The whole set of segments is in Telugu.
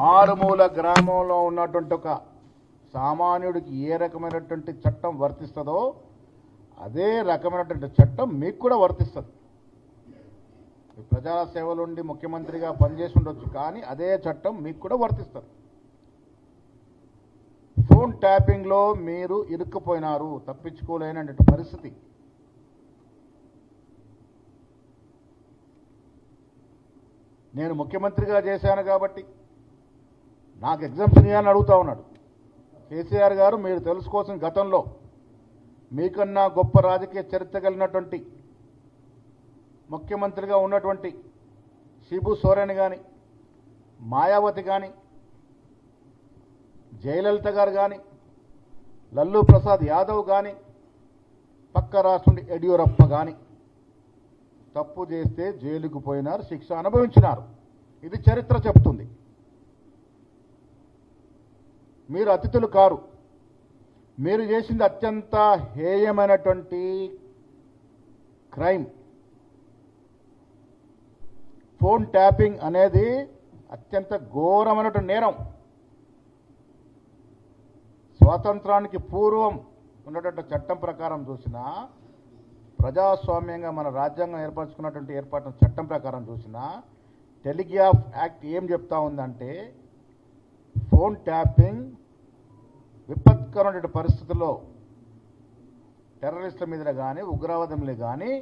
మారుమూల గ్రామంలో ఉన్నటువంటి ఒక సామాన్యుడికి ఏ రకమైనటువంటి చట్టం వర్తిస్తుందో అదే రకమైనటువంటి చట్టం మీకు కూడా వర్తిస్తుంది. ప్రజా సేవలుండి ముఖ్యమంత్రిగా పనిచేసి ఉండొచ్చు కానీ అదే చట్టం మీకు కూడా వర్తిస్తుంది. ఫోన్ ట్యాపింగ్లో మీరు ఇరుక్కుపోయినారు తప్పించుకోలేనటువంటి పరిస్థితి. నేను ముఖ్యమంత్రిగా చేశాను కాబట్టి నాకు ఎగ్జామ్షన్ ఇవ్వాలని అడుగుతా ఉన్నాడు. కేసీఆర్ గారు మీరు తెలుసుకోవాల్సిన గతంలో మీకన్నా గొప్ప రాజకీయ చరిత్ర కలిగినటువంటి ముఖ్యమంత్రిగా ఉన్నటువంటి శిబు సోరెన్ కానీ మాయావతి కానీ జయలలిత గారు కానీ లల్లు ప్రసాద్ యాదవ్ కానీ పక్క రాష్ట్రుడి యడ్యూరప్ప కానీ తప్పు చేస్తే జైలుకు పోయినారు శిక్ష అనుభవించినారు. ఇది చరిత్ర చెప్తుంది మీరు అతిథులు కారు. మీరు చేసింది అత్యంత హేయమైనటువంటి క్రైమ్. ఫోన్ ట్యాపింగ్ అనేది అత్యంత ఘోరమైనటువంటి నేరం. స్వాతంత్రానికి పూర్వం ఉన్నటువంటి చట్టం ప్రకారం చూసినా ప్రజాస్వామ్యంగా మన రాజ్యాంగం ఏర్పరచుకున్నటువంటి ఏర్పాటు చట్టం ప్రకారం చూసినా టెలిగ్రాఫ్ యాక్ట్ ఏం చెప్తా ఉందంటే ఫోన్ ట్యాపింగ్ విపత్కరమైన పరిస్థితుల్లో టెర్రరిస్టుల మీద కానీ ఉగ్రవాదంలో కానీ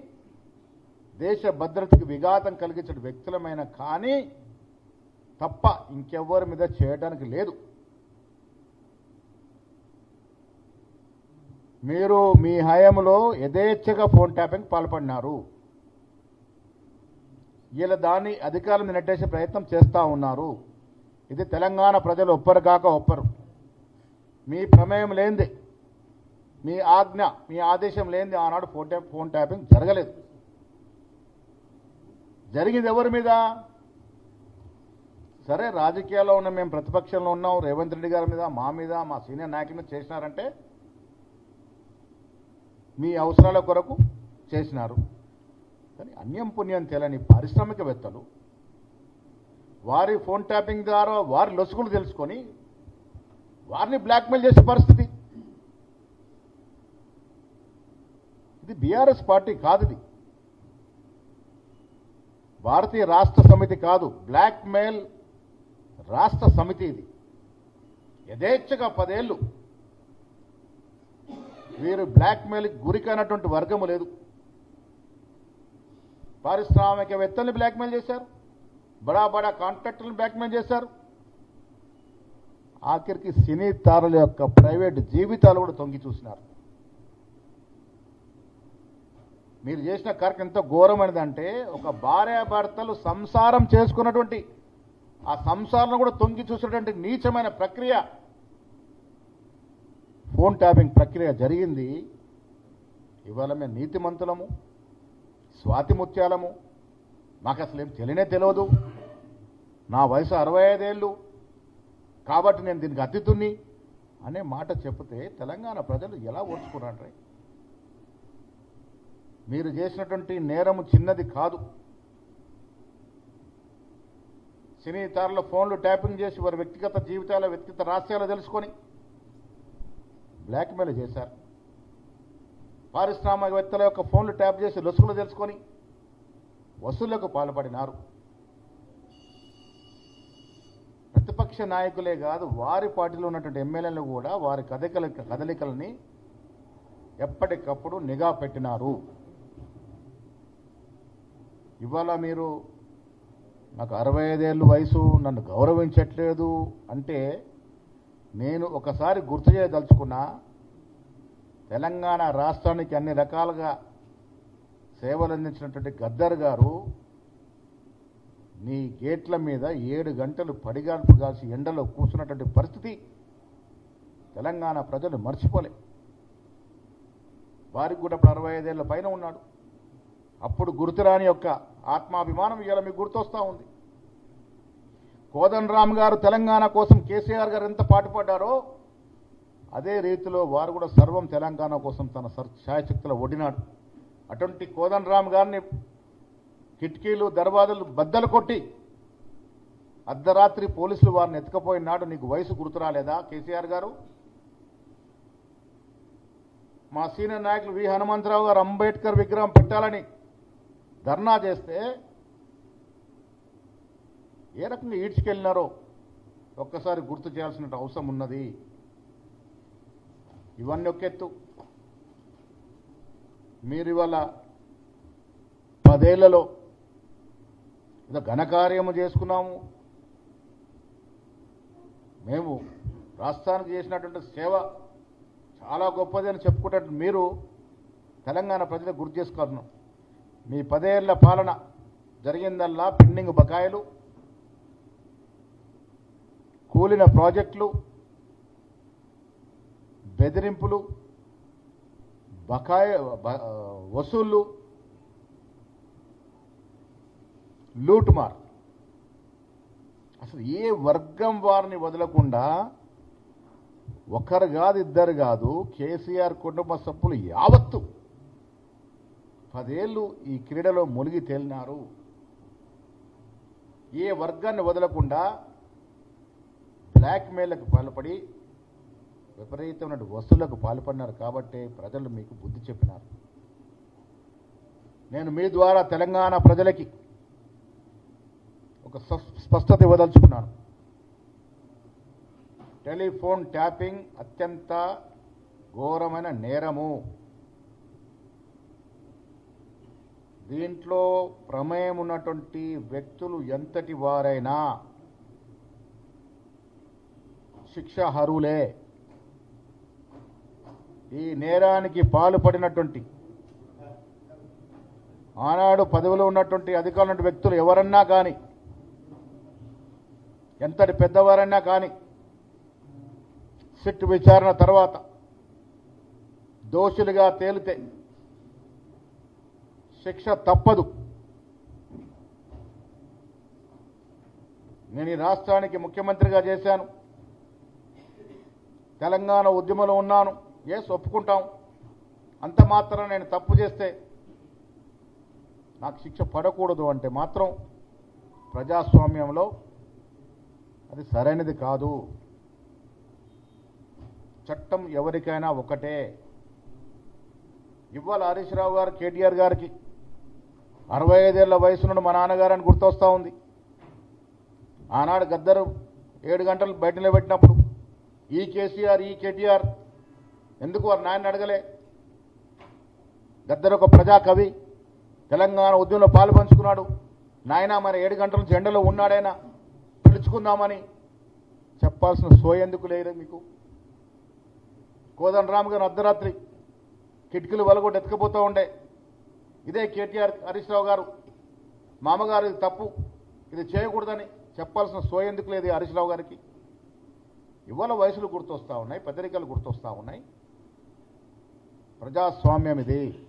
దేశ భద్రతకు విఘాతం కలిగించిన వ్యక్తులమైన కానీ తప్ప ఇంకెవ్వరి మీద చేయడానికి లేదు. మీరు మీ హయాంలో యథేచ్ఛగా ఫోన్ ట్యాపింగ్ పాల్పడినారు. వీళ్ళ దాన్ని అధికారులను నెట్టేసే ప్రయత్నం చేస్తూ ఉన్నారు. ఇది తెలంగాణ ప్రజలు ఒప్పరు కాక ఒప్పరు. మీ ప్రమేయం లేనిది. మీ ఆజ్ఞ మీ ఆదేశం లేనిది ఆనాడు ఫోన్ ట్యాప్ ఫోన్ ట్యాపింగ్ జరగలేదు. జరిగింది ఎవరి మీద? సరే రాజకీయాల్లో ఉన్న మేము ప్రతిపక్షంలో ఉన్నాం. రేవంత్ రెడ్డి గారి మీద మా మీద మా సీనియర్ నాయకులు చేసినారంటే మీ అవసరాల కొరకు చేసినారు. కానీ అన్యం పుణ్యం తెలియని పారిశ్రామికవేత్తలు వారి ఫోన్ ట్యాపింగ్ ద్వారా వారి లొసుగులు తెలుసుకొని వారిని బ్లాక్మెయిల్ చేసే పరిస్థితి. ఇది బీఆర్ఎస్ పార్టీ కాదు ఇది. భారతీయ రాష్ట్ర సమితి కాదు బ్లాక్మెయిల్ రాష్ట్ర సమితి ఇది. యథేచ్ఛగా పదేళ్ళు వీరు బ్లాక్మెయిల్కి గురికైనటువంటి వర్గము లేదు. పారిశ్రామికవేత్తల్ని బ్లాక్మెయిల్ చేశారు. బడా బడా కాంట్రాక్టర్లను బ్లాక్మెయిల్ చేశారు. ఆఖరికి సినీ తారల యొక్క ప్రైవేట్ జీవితాలు కూడా తొంగి చూసినారు. మీరు చేసిన కార్యక్రమం ఎంత ఘోరమైనదంటే ఒక భార్యాభర్తలు సంసారం చేసుకున్నటువంటి ఆ సంసారం కూడా తొంగి చూసినటువంటి నీచమైన ప్రక్రియ ఫోన్ ట్యాపింగ్ ప్రక్రియ జరిగింది. ఇవాళ మేము నీతిమంతులము స్వాతి ముత్యాలము. మాకు అసలు ఏం తెలియనే తెలియదు. నా వయసు అరవై ఐదేళ్ళు. కాబట్టి నేను దీనికి అతిథుని అనే మాట చెప్తే తెలంగాణ ప్రజలు ఎలా ఓర్చుకున్నారే మీరు చేసినటువంటి నేరము చిన్నది కాదు. సినీ తారల ఫోన్లు ట్యాపింగ్ చేసి వారి వ్యక్తిగత జీవితాల వ్యక్తిగత రహస్యాలు తెలుసుకొని బ్లాక్మెయిల్ చేశారు. పారిశ్రామికవేత్తల యొక్క ఫోన్లు ట్యాప్ చేసి లొసుగులు తెలుసుకొని వసూళ్ళకు పాల్పడినారు. ప్రతిపక్ష నాయకులే కాదు వారి పార్టీలో ఉన్నటువంటి ఎమ్మెల్యేలు కూడా వారి కదలికల కదలికలని ఎప్పటికప్పుడు నిఘా పెట్టినారు. ఇవాళ మీరు నాకు అరవై ఐదేళ్ళు వయసు నన్ను గౌరవించట్లేదు అంటే నేను ఒకసారి గుర్తు చేయదలుచుకున్నా తెలంగాణ రాష్ట్రానికి అన్ని రకాలుగా సేవలు అందించినటువంటి గద్దర్ గారు నీ గేట్ల మీద ఏడు గంటలు పడిగాల్పు కాల్సి ఎండలో కూర్చున్నటువంటి పరిస్థితి తెలంగాణ ప్రజలు మర్చిపోలే. వారికి కూడా ఇప్పుడు అరవై ఐదేళ్ళ పైన ఉన్నాడు. అప్పుడు గుర్తురాని యొక్క ఆత్మాభిమానం ఇవాళ మీకు గుర్తొస్తూ ఉంది. కోదన్ రామ్ గారు తెలంగాణ కోసం కేసీఆర్ గారు ఎంత పాటుపడ్డారో అదే రీతిలో వారు కూడా సర్వం తెలంగాణ కోసం తన సర్ ఛాయశక్తులు ఒడినాడు అటువంటి కోదన్ రామ్ గారిని కిటికీలు దర్వాజలు బద్దలు కొట్టి అర్ధరాత్రి పోలీసులు వారిని ఎత్తుకపోయినాడు. నీకు వయసు గుర్తురాలేదా కేసీఆర్ గారు? మా సీనియర్ నాయకులు వి హనుమంతరావు గారు అంబేద్కర్ విగ్రహం పెట్టాలని ధర్నా చేస్తే ఏ రకంగా ఈడ్చుకెళ్ళినారో ఒక్కసారి గుర్తు చేయాల్సిన అవసరం ఉన్నది. ఇవన్నీ ఒక ఎత్తు. మీరు ఇవాళ పదేళ్ళలో ఏదో ఘనకార్యము చేసుకున్నాము. మేము రాష్ట్రానికి చేసినటువంటి సేవ చాలా గొప్పది అని చెప్పుకుంటే మీరు తెలంగాణ ప్రజలకు గుర్తు చేసుకుంటున్నాం మీ పదేళ్ళ పాలన జరిగిందల్లా పెండింగ్ బకాయిలు. కూలిన ప్రాజెక్టులు బెదిరింపులు బకాయి వసూళ్ళు లూటుమార్. అసలు ఏ వర్గం వారిని వదలకుండా ఒకరు కాదు ఇద్దరు కాదు కేసీఆర్ కుటుంబ సభ్యులు యావత్తు పదేళ్ళు ఈ క్రీడలో మునిగి తేలినారు. ఏ వర్గాన్ని వదలకుండా బ్లాక్మెయిల్కి పాల్పడి విపరీతమైన వస్తువులకు పాల్పడినారు కాబట్టి ప్రజలు మీకు బుద్ధి చెప్పినారు. నేను మీ ద్వారా తెలంగాణ ప్రజలకి ఒక స్ప- స్పష్టత ఇవ్వదలుచుకున్నాను. టెలిఫోన్ ట్యాపింగ్ అత్యంత ఘోరమైన నేరము. దీంట్లో ప్రమేయం ఉన్నటువంటి వ్యక్తులు ఎంతటి వారైనా శిక్ష అర్హులే ఈ నేరానికి పాల్పడినటువంటి ఆనాడు పదవిలో ఉన్నటువంటి అధికారులు వ్యక్తులు ఎవరన్నా కానీ ఎంతటి పెద్దవారైనా కానీ సిట్ విచారణ తర్వాత దోషులుగా తేలితే శిక్ష తప్పదు. నేను ఈ రాష్ట్రానికి ముఖ్యమంత్రిగా చేశాను. తెలంగాణ ఉద్యమంలో ఉన్నాను. ఎస్ ఒప్పుకుంటాం. అంత మాత్రం నేను తప్పు చేస్తే నాకు శిక్ష పడకూడదు అంటే మాత్రం ప్రజాస్వామ్యంలో అది సరైనది కాదు. చట్టం ఎవరికైనా ఒకటే. ఇవాళ హరీష్ రావు గారు కేటీఆర్ గారికి. అరవై ఐదేళ్ళ వయసు నుండి మా నాన్నగారని గుర్తొస్తూ ఉంది. ఆనాడు గద్దరు ఏడు గంటలు బయట నిలబెట్టినప్పుడు ఈ కేసీఆర్ ఈ కేటీఆర్. ఎందుకు వారు నాయన అడగలే? గద్దరు ఒక ప్రజా కవి తెలంగాణ ఉద్యమంలో పాలు పంచుకున్నాడు. నాయన మరి ఏడు గంటల నుంచి ఎండలో ఉన్నాడైనా? పిలుచుకుందామని చెప్పాల్సిన సోయ ఎందుకు లేదు మీకు? కోదండ రామ్ గారు అర్ధరాత్రి కిటికీలు వలగొట్టి ఎత్తుకుపోతూ ఉండే. ఇదే కేటీఆర్ హరీష్ రావు గారు. మామగారు ఇది తప్పు. ఇది చేయకూడదని చెప్పాల్సిన సోయ ఎందుకు లేదు ఈ హరీష్ రావు గారికి? ఇవాళ వయసులు గుర్తొస్తా ఉన్నాయి పత్రికలు గుర్తొస్తా ఉన్నాయి. ప్రజాస్వామ్యం ఇది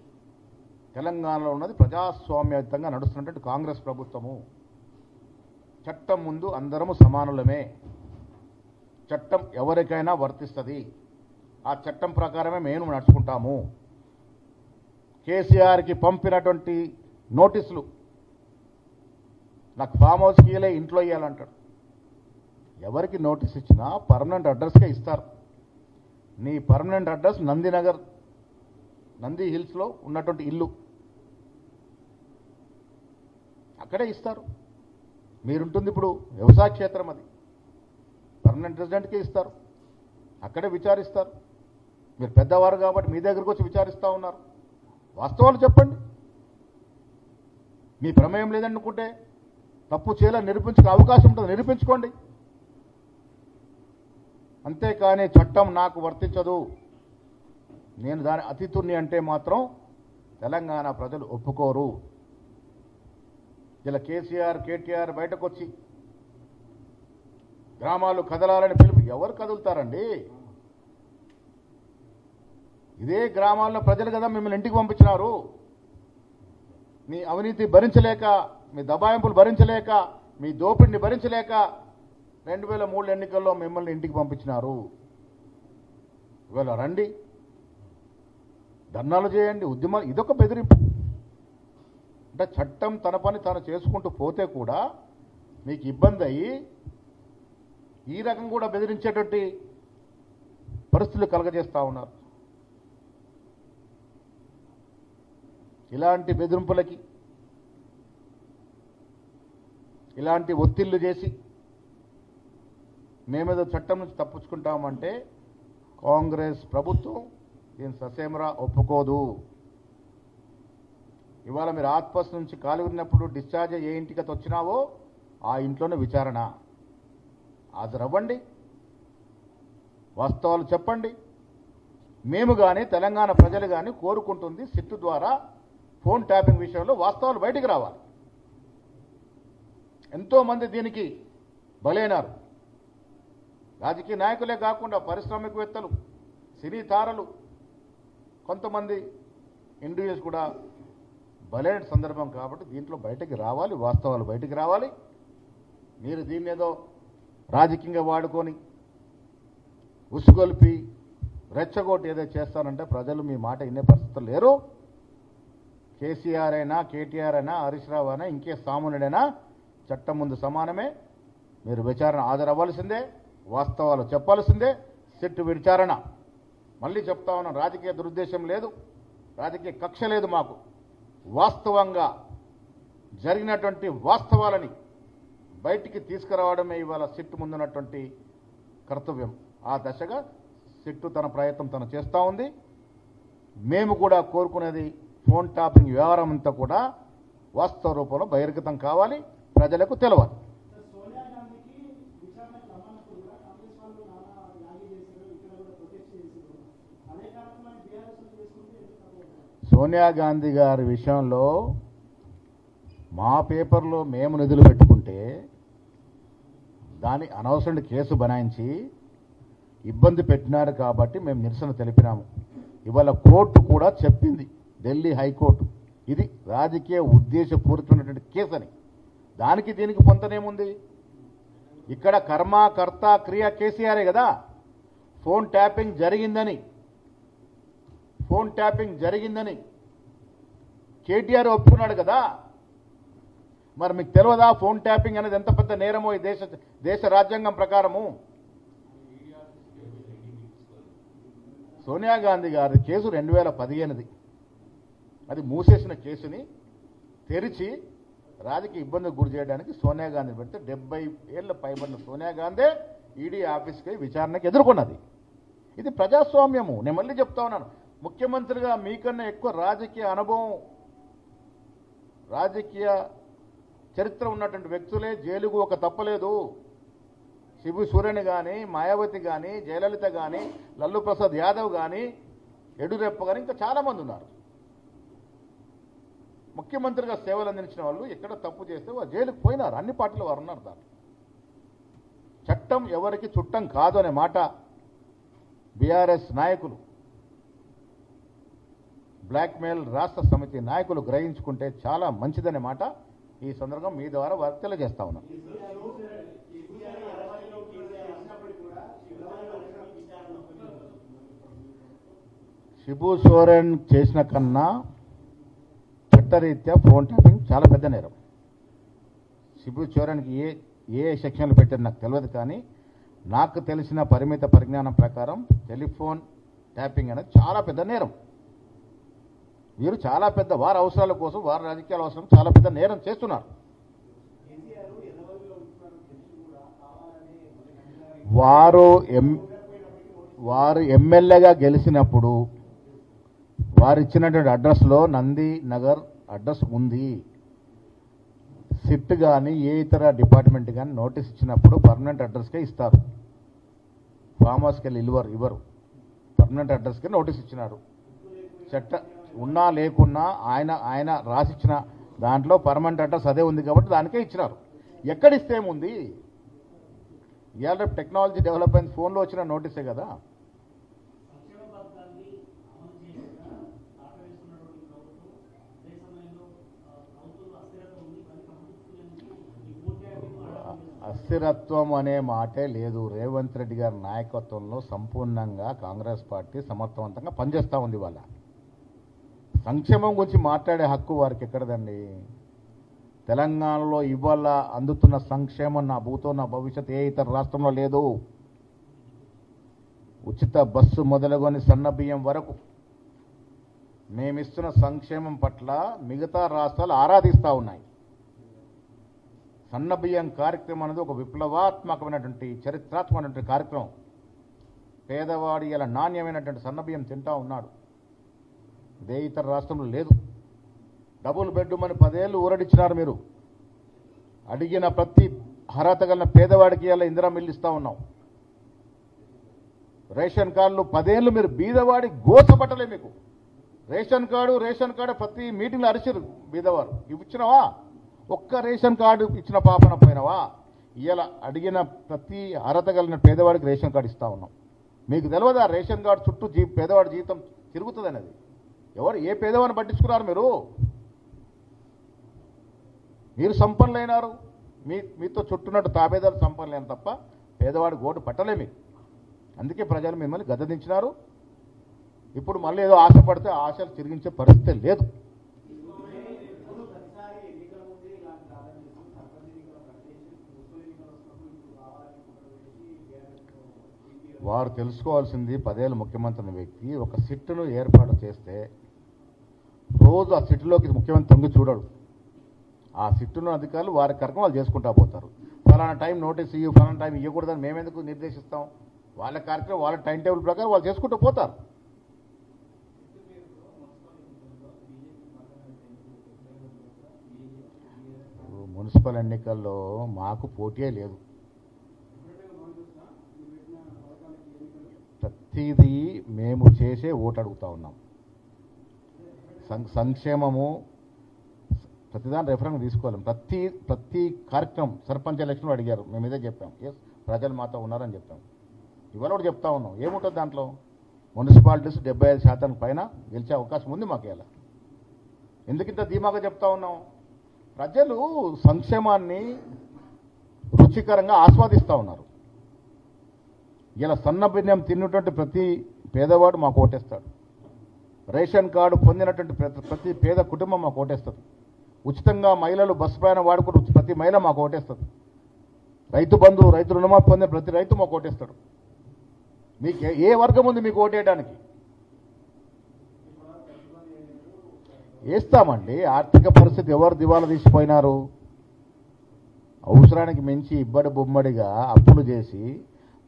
తెలంగాణలో ఉన్నది ప్రజాస్వామ్యయుతంగా నడుస్తున్నటువంటి కాంగ్రెస్ ప్రభుత్వము. చట్టం ముందు అందరము సమానులమే. చట్టం ఎవరికైనా వర్తిస్తుంది. ఆ చట్టం ప్రకారమే మేము నడుచుకుంటాము. కేసీఆర్కి పంపినటువంటి నోటీసులు. నాకు ఫామ్ హౌస్కి ఇయ్యలే ఇంట్లో ఇవ్వాలంటాడు ఎవరికి నోటీస్ ఇచ్చినా పర్మనెంట్ అడ్రస్కే ఇస్తారు. నీ పర్మనెంట్ అడ్రస్ నందినగర్ నంది హిల్స్లో ఉన్నటువంటి ఇల్లు. అక్కడే ఇస్తారు. మీరుంటుంది ఇప్పుడు వ్యవసాయ క్షేత్రం అది. పర్మనెంట్ రెసిడెంట్కే ఇస్తారు. అక్కడే విచారిస్తారు. మీరు పెద్దవారు కాబట్టి మీ దగ్గరకు వచ్చి విచారిస్తూ ఉన్నారు. వాస్తవాలు చెప్పండి. మీ ప్రమేయం లేదనుకుంటే తప్పు చేయాలని నిరూపించుకునే అవకాశం ఉంటుంది. నిరూపించుకోండి. అంతేకాని చట్టం నాకు వర్తించదు. నేను దాని అతిథుణ్ణి అంటే మాత్రం తెలంగాణ ప్రజలు ఒప్పుకోరు. ఇలా కేసీఆర్ కేటీఆర్ బయటకు వచ్చి గ్రామాలు కదలాలని పిలుపు ఎవరు కదులుతారండి? ఇదే గ్రామాల్లో ప్రజలు కదా మిమ్మల్ని ఇంటికి పంపించినారు. మీ అవినీతి భరించలేక మీ దబాయింపులు భరించలేక మీ దోపిడిని భరించలేక రెండు వేల మూడు ఎన్నికల్లో మిమ్మల్ని ఇంటికి పంపించినారు. ఇవాళ రండి. ధర్నాలు చేయండి. ఉద్యమాలు ఇదొక బెదిరింపు. అంటే చట్టం తన పని తాను చేసుకుంటూ పోతే కూడా మీకు ఇబ్బంది అయ్యి ఈ రకం కూడా బెదిరించేటువంటి పరిస్థితులు కలగజేస్తూ ఉన్నారు. ఇలాంటి బెదిరింపులకి ఇలాంటి ఒత్తిళ్ళు చేసి మేమేదో చట్టం నుంచి తప్పించుకుంటామంటే కాంగ్రెస్ ప్రభుత్వం దీని ససేమరా ఒప్పుకోదు. ఇవాళ మీరు ఆత్పస్ నుంచి కాలు విరినప్పుడు డిశ్చార్జ్ ఏ ఇంటికి వచ్చినావో ఆ ఇంట్లోనే విచారణ. హాజరవ్వండి వాస్తవాలు చెప్పండి. మేము కానీ తెలంగాణ ప్రజలు కానీ కోరుకుంటుంది సిట్టు ద్వారా ఫోన్ ట్యాపింగ్ విషయంలో వాస్తవాలు బయటికి రావాలి. ఎంతోమంది దీనికి బలైనారు. రాజకీయ నాయకులే కాకుండా పారిశ్రామికవేత్తలు సినీ తారలు కొంతమంది ఇండివిజువల్స్ కూడా బలైన సందర్భం కాబట్టి దీంట్లో బయటకి రావాలి వాస్తవాలు బయటకు రావాలి. మీరు దీన్ని ఏదో రాజకీయంగా వాడుకొని ఉసుగొల్పి రెచ్చగొట్టి ఏదో చేస్తారంటే ప్రజలు మీ మాట ఇన్నే పరిస్థితులు లేరు. కేసీఆర్ అయినా కేటీఆర్ అయినా హరీష్ రావు అయినా ఇంకే సామాన్యుడైనా చట్టం ముందు సమానమే. మీరు విచారణ హాజరవ్వాల్సిందే. వాస్తవాలు చెప్పాల్సిందే సెట్ విచారణ. మళ్ళీ చెప్తా ఉన్నాం రాజకీయ దురుద్దేశం లేదు రాజకీయ కక్ష లేదు మాకు. వాస్తవంగా జరిగినటువంటి వాస్తవాలని బయటికి తీసుకురావడమే ఇవాళ సిట్టు ముందున్నటువంటి కర్తవ్యం. ఆ దశగా సిట్టు తన ప్రయత్నం తను చేస్తూ ఉంది. మేము కూడా కోరుకునేది ఫోన్ టాపింగ్ వ్యవహారం అంతా కూడా వాస్తవ రూపంలో బహిర్గతం కావాలి ప్రజలకు తెలవాలి సోనియా గాంధీకి విచారణకు రమ్మన్నప్పుడు కూడా కాంగ్రెస్ వాళ్ళు నానా యాగి చేశారు ఇక్కడ కూడా ప్రొటెస్ట్ చేశారు అదే కార్యక్రమాన్ని బీఆర్ఎస్ చేసుకుంటే ఎందుకు తప్పవుతారు సోనియా గాంధీ గారి విషయంలో మా పేపర్లో మేము నిధులు పెట్టుకుంటే దాని అనవసరం కేసు బనాయించి ఇబ్బంది పెట్టినారు కాబట్టి మేము నిరసన తెలిపినాము. ఇవాళ కోర్టు కూడా చెప్పింది ఢిల్లీ హైకోర్టు. ఇది రాజకీయ ఉద్దేశపూరితమైనటువంటి కేసు అని దానికి దీనికి పొంతనేముంది? ఇక్కడ కర్మ కర్త క్రియ కేసీఆరే కదా. ఫోన్ ట్యాపింగ్ జరిగిందని ఫోన్ ట్యాపింగ్ జరిగిందని కేటీఆర్ ఒప్పుకున్నాడు కదా. మరి మీకు తెలియదా ఫోన్ ట్యాపింగ్ అనేది ఎంత పెద్ద నేరమో ఈ దేశ దేశ రాజ్యాంగం ప్రకారము? సోనియా గాంధీ గారి కేసు రెండు వేల పదిహేనుది. అది మూసేసిన కేసుని తెరిచి రాజకీయ ఇబ్బందికి గురి చేయడానికి సోనియా గాంధీ పెడితే డెబ్బై ఏళ్ళ పైబడిన సోనియా గాంధీ ఈడీ ఆఫీస్కి విచారణకు ఎదుర్కొన్నది. ఇది ప్రజాస్వామ్యము. నేను మళ్ళీ చెప్తా ఉన్నాను. ముఖ్యమంత్రిగా మీకన్నా ఎక్కువ రాజకీయ అనుభవం రాజకీయ చరిత్ర ఉన్నటువంటి వ్యక్తులే జైలుకు ఒక తప్పలేదు. శిబు సూర్యని కానీ మాయావతి కానీ జయలలిత కానీ లల్లు ప్రసాద్ యాదవ్ కానీ యడ్యూరప్ప కానీ ఇంకా చాలామంది ఉన్నారు. ముఖ్యమంత్రిగా సేవలు అందించిన వాళ్ళు ఎక్కడ తప్పు చేస్తే వాళ్ళు జైలుకు పోయినారు. అన్ని పార్టీలు వారు ఉన్నారు దాంట్లో. చట్టం ఎవరికి చుట్టం కాదు అనే మాట బీఆర్ఎస్ నాయకులు బ్లాక్మెయిల్ రాష్ట్ర సమితి నాయకులు గ్రహించుకుంటే చాలా మంచిదనే మాట ఈ సందర్భం మీ ద్వారా వారు తెలియజేస్తా ఉన్నాం. శిబు సోరెన్ చేసిన కన్నా చట్టరీత్యా ఫోన్ ట్యాపింగ్ చాలా పెద్ద నేరం. శిబు సోరెన్కి ఏ ఏ సెక్షన్లు పెట్టారు నాకు తెలియదు కానీ నాకు తెలిసిన పరిమిత పరిజ్ఞానం ప్రకారం టెలిఫోన్ ట్యాపింగ్ అనేది చాలా పెద్ద నేరం. వీరు చాలా పెద్ద వారి అవసరాల కోసం వారి రాజకీయాల అవసరం చాలా పెద్ద నేరం చేస్తున్నారు. వారు ఎం వారు ఎమ్మెల్యేగా గెలిచినప్పుడు వారు ఇచ్చినటువంటి అడ్రస్లో నంది నగర్ అడ్రస్ ఉంది. సిట్ కానీ ఏ ఇతర డిపార్ట్మెంట్ కానీ నోటీస్ ఇచ్చినప్పుడు పర్మనెంట్ అడ్రస్కే ఇస్తారు. ఫామ్ హౌస్కి వెళ్ళి ఇవ్వరు ఇవ్వరు. పర్మనెంట్ అడ్రస్కే నోటీస్ ఇచ్చినారు. చట్ట ఉన్నా లేకున్నా ఆయన ఆయన రాసిచ్చిన దాంట్లో పర్మనెంట్ అడ్రస్ అదే ఉంది కాబట్టి దానికే ఇచ్చినారు. ఎక్కడిస్తే ఏముంది? ఇవాళ రేపు టెక్నాలజీ డెవలప్ అయింది ఫోన్లో వచ్చిన నోటీసే కదా. అస్థిరత్వం అనే మాటే లేదు. రేవంత్ రెడ్డి గారి నాయకత్వంలో సంపూర్ణంగా కాంగ్రెస్ పార్టీ సమర్థవంతంగా పనిచేస్తూ ఉంది వాళ్ళ సంక్షేమం గురించి మాట్లాడే హక్కు వారికి ఎక్కడదండి? తెలంగాణలో ఇవాళ అందుతున్న సంక్షేమం నా భూతో నా భవిష్యత్ ఏ ఇతర రాష్ట్రంలో లేదు. ఉచిత బస్సు మొదలుగొని సన్న బియ్యం వరకు మేమిస్తున్న సంక్షేమం పట్ల మిగతా రాష్ట్రాలు ఆరాధిస్తూ ఉన్నాయి. సన్న బియ్యం కార్యక్రమం అనేది ఒక విప్లవాత్మకమైనటువంటి చరిత్రాత్మకమైనటువంటి కార్యక్రమం. పేదవాడి ఇలా నాణ్యమైనటువంటి సన్న బియ్యం తింటా ఉన్నాడు. ఇదే ఇతర రాష్ట్రంలో లేదు. డబుల్ బెడ్రూమ్ అని పదేళ్ళు ఊరడిచ్చినారు మీరు. అడిగిన ప్రతి అర్హత కలిగిన పేదవాడికి ఇలా ఇందిరా మిల్లు ఇస్తా ఉన్నాం. రేషన్ కార్డులు పదేళ్ళు మీరు బీదవాడి గోసపట్టలే మీకు. రేషన్ కార్డు రేషన్ కార్డు ప్రతి మీటింగ్లో అరిచారు బీదవారు. ఇవి ఇచ్చినావా? ఒక్క రేషన్ కార్డు ఇచ్చిన పాపన పోయినావా? ఇలా అడిగిన ప్రతి అర్హత కలిగిన పేదవాడికి రేషన్ కార్డు ఇస్తా ఉన్నాం. మీకు తెలియదా రేషన్ కార్డు చుట్టూ జీ పేదవాడి జీవితం తిరుగుతుంది అనేది. ఎవరు ఏ పేదవాడిని పట్టించుకున్నారు మీరు? మీరు సంపన్నులైనారు. మీ మీతో చుట్టున్నట్టు తాబేదారు సంపన్నులైన తప్ప పేదవాడి ఓటు పట్టలే అందుకే ప్రజలు మిమ్మల్ని గద్దదించినారు ఇప్పుడు మళ్ళీ ఏదో ఆశపడితే పడితే ఆశలు తిరిగించే పరిస్థితి లేదు ఇప్పుడు ప్రతిసారి ఎన్నికల ముందే ఇలాంటి దాదాపు చేసి సర్పంచ్ ఎన్నికల ప్రకటించి మున్సిపల్ ఎన్నికలు వచ్చినప్పుడు ఇప్పుడు రావాలని కుట్ర వేసి బీఆర్ఎస్ వారు తెలుసుకోవాల్సింది పదేళ్ళు ముఖ్యమంత్రి వ్యక్తి. ఒక సిట్టును ఏర్పాటు చేస్తే రోజు ఆ సిట్టులోకి ముఖ్యమంత్రి తొంగి చూడడు. ఆ సిట్టును అధికారులు వారి కార్యక్రమాలు చేసుకుంటా పోతారు. ఫలానా టైం నోటీస్ ఇవ్వు ఫలానా టైం ఇవ్వకూడదని మేమెందుకు నిర్దేశిస్తాం? వాళ్ళ కార్యక్రమం వాళ్ళ టైం టేబుల్ ప్రకారం వాళ్ళు చేసుకుంటూ పోతారు. మున్సిపల్ ఎన్నికల్లో మాకు పోటీయే లేదు. ప్రతిదీ మేము చేసే ఓటు అడుగుతూ ఉన్నాం. సం- సంక్షేమము ప్రతిదాని రెఫరెన్స్ తీసుకోవాలి ప్రతి ప్రతి కార్యక్రమం సర్పంచ్ ఎలక్షన్లో అడిగారు. మేము ఇదే చెప్పాం. ఎస్ ప్రజలు మాతో ఉన్నారని చెప్పాం. ఇవాళ కూడా చెప్తా ఉన్నాం. ఏముంటుంది దాంట్లో? మున్సిపాలిటీస్ డెబ్బై ఐదు శాతం పైన గెలిచే అవకాశం ఉంది మాకు ఇలా ఎందుకింత ధీమాగా చెప్తా ఉన్నాం? ప్రజలు సంక్షేమాన్ని రుచికరంగా ఆస్వాదిస్తూ ఉన్నారు. ఇలా సన్న బియ్యం తిన్నటువంటి ప్రతి పేదవాడు మాకు ఓటేస్తాడు. రేషన్ కార్డు పొందినటువంటి ప్రతి ప్రతి పేద కుటుంబం మాకు ఓటేస్తుంది. ఉచితంగా మహిళలు బస్సు ప్రయాణం వాడుకుంటూ ప్రతి మహిళ మాకు ఓటేస్తుంది. రైతు బంధు రైతు రుణమాఫీ పొందే ప్రతి రైతు మాకు ఓటేస్తాడు. మీకు ఏ- ఏ వర్గం ఉంది మీకు ఓటేయడానికి? వేస్తామండి ఆర్థిక పరిస్థితి ఎవరు దివాలా తీసిపోయినారు? అవసరానికి మించి ఇబ్బడి బొమ్మడిగా అప్పులు చేసి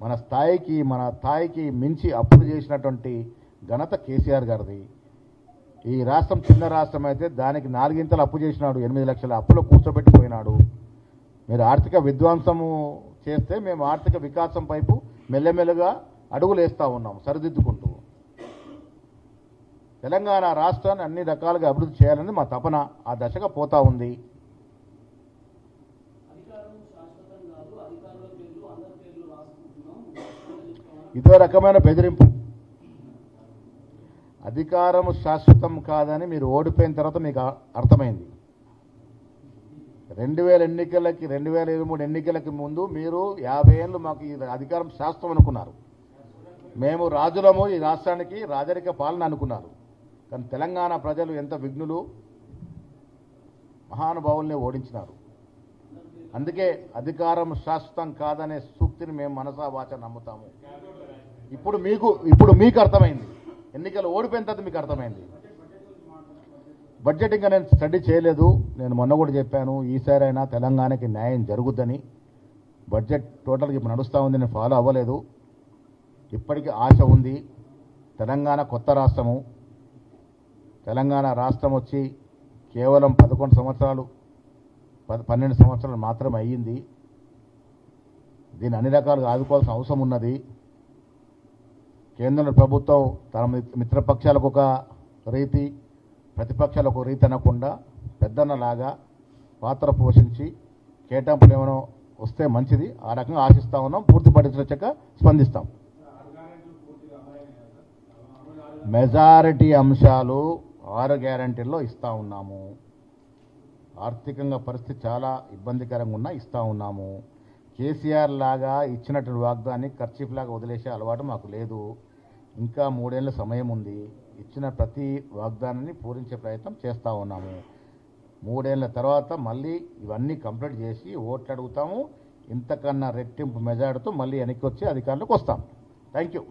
మన స్థాయికి మన స్థాయికి మించి అప్పులు చేసినటువంటి ఘనత కేసీఆర్ గారిది. ఈ రాష్ట్రం చిన్న రాష్ట్రం అయితే దానికి నాలుగింతలు అప్పు చేసినాడు ఎనిమిది లక్షల అప్పులు కూర్చోబెట్టిపోయినాడు మీరు ఆర్థిక విధ్వంసము చేస్తే మేము ఆర్థిక వికాసం వైపు మెల్లమెల్లగా అడుగులు వేస్తూ ఉన్నాం సరిదిద్దుకుంటూ. తెలంగాణ రాష్ట్రాన్ని అన్ని రకాలుగా అభివృద్ధి చేయాలని మా తపన ఆ దశగా పోతా ఉంది అధికారం శాశ్వతం కాదు అధికారుల పేర్లు అందరి పేర్లు రాసుకుంటున్నాం అని చెప్తామని ఇదో రకమైన బెదిరింపు. అధికారం శాశ్వతం కాదని మీరు ఓడిపోయిన తర్వాత మీకు అర్థమైంది. రెండు వేల ఎన్నికలకి రెండు వేల ఇరవై మూడు ఎన్నికలకి ముందు మీరు యాభై ఏళ్ళు మాకు ఈ అధికారం శాస్త్రం అనుకున్నారు. మేము రాజులము ఈ రాష్ట్రానికి రాజరిక పాలన అనుకున్నారు. కానీ తెలంగాణ ప్రజలు ఎంత విఘ్నులు మహానుభావుల్ని ఓడించినారు. అందుకే అధికారం శాశ్వతం కాదనే సూక్తిని మేము మనసా వాచ నమ్ముతాము. ఇప్పుడు మీకు ఇప్పుడు మీకు అర్థమైంది. ఎన్నికలు ఓడిపోయిన తర్వాత మీకు అర్థమైంది. బడ్జెట్ ఇంకా నేను స్టడీ చేయలేదు. నేను మొన్న కూడా చెప్పాను ఈసారి అయినా తెలంగాణకి న్యాయం జరుగుద్దని. బడ్జెట్ టోటల్గా ఇప్పుడు నడుస్తూ ఉంది నేను ఫాలో అవ్వలేదు. ఇప్పటికీ ఆశ ఉంది. తెలంగాణ కొత్త రాష్ట్రము. తెలంగాణ రాష్ట్రం వచ్చి కేవలం పదకొండు సంవత్సరాలు పది పన్నెండు సంవత్సరాలు మాత్రమే అయ్యింది. దీన్ని అన్ని రకాలుగా ఆదుకోవాల్సిన అవసరం ఉన్నది. కేంద్ర ప్రభుత్వం తన మిత్రపక్షాలకు ఒక రీతి ప్రతిపక్షాలకు ఒక రీతి అనకుండా పెద్దన్నలాగా పాత్ర పోషించి కేటాంపులు ఏమైనా వస్తే మంచిది. ఆ రకంగా ఆశిస్తా ఉన్నాం. పూర్తి పరిస్థితి స్పందిస్తాం. మెజారిటీ అంశాలు ఆరు గ్యారంటీల్లో ఇస్తూ ఉన్నాము. ఆర్థికంగా పరిస్థితి చాలా ఇబ్బందికరంగా ఉన్నా ఇస్తూ ఉన్నాము. కేసీఆర్ లాగా ఇచ్చినటువంటి వాగ్దాన్ని ఖర్చీఫ్ లాగా వదిలేసే అలవాటు మాకు లేదు. ఇంకా మూడేళ్ళ సమయం ఉంది. ఇచ్చిన ప్రతి వాగ్దానాన్ని పూరించే ప్రయత్నం చేస్తూ ఉన్నాము. మూడేళ్ళ తర్వాత మళ్ళీ ఇవన్నీ కంప్లీట్ చేసి ఓట్లు అడుగుతాము. ఇంతకన్నా రెట్టింపు మెజార్టీతో మళ్ళీ వెనక్కి వచ్చి అధికారులకు వస్తాం. Thank you.